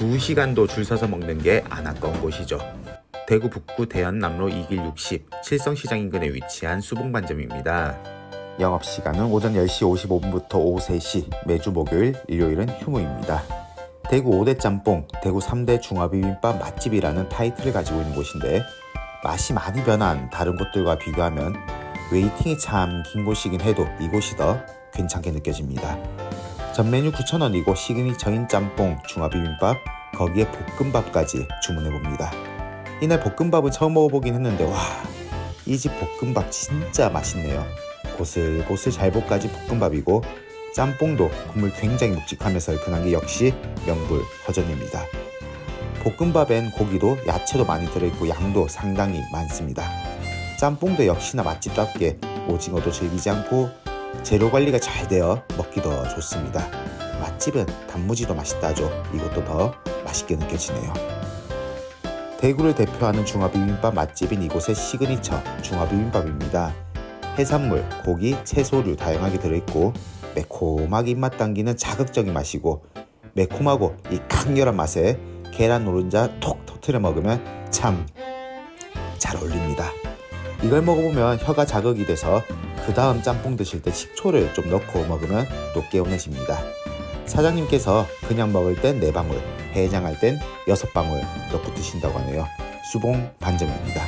2시간도 줄 서서 먹는 게 안 아까운 곳이죠. 대구 북구 대연남로 2길 60 칠성시장 인근에 위치한 수봉반점입니다. 영업시간은 오전 10시 55분부터 오후 3시, 매주 목요일, 일요일은 휴무입니다. 대구 5대 짬뽕, 대구 3대 중화비빔밥 맛집이라는 타이틀을 가지고 있는 곳인데 맛이 많이 변한 다른 곳들과 비교하면 웨이팅이 참 긴 곳이긴 해도 이곳이 더 괜찮게 느껴집니다. 전 메뉴 9,000원이고 시그니처인 짬뽕, 중화비빔밥, 거기에 볶음밥까지 주문해봅니다. 이날 볶음밥은 처음 먹어보긴 했는데 와, 이 집 볶음밥 진짜 맛있네요. 고슬고슬 잘 볶아진 볶음밥이고 짬뽕도 국물 굉장히 묵직하면서 얼큰한 게 역시 명불 허전입니다. 볶음밥엔 고기도 야채도 많이 들어있고 양도 상당히 많습니다. 짬뽕도 역시나 맛집답게 오징어도 질기지 않고 재료 관리가 잘 되어 먹기 더 좋습니다. 맛집은 단무지도 맛있다죠. 이것도 더 맛있게 느껴지네요. 대구를 대표하는 중화비빔밥 맛집인 이곳의 시그니처 중화비빔밥입니다. 해산물, 고기, 채소류 다양하게 들어있고 매콤하게 입맛 당기는 자극적인 맛이고 매콤하고 이 강렬한 맛에 계란 노른자 톡 터트려 먹으면 참 잘 어울립니다. 이걸 먹어보면 혀가 자극이 돼서 그 다음 짬뽕 드실 때 식초를 좀 넣고 먹으면 또 개운해집니다. 사장님께서 그냥 먹을 땐 4방울, 해장할 땐 6방울 넣고 드신다고 하네요. 수봉 반점입니다.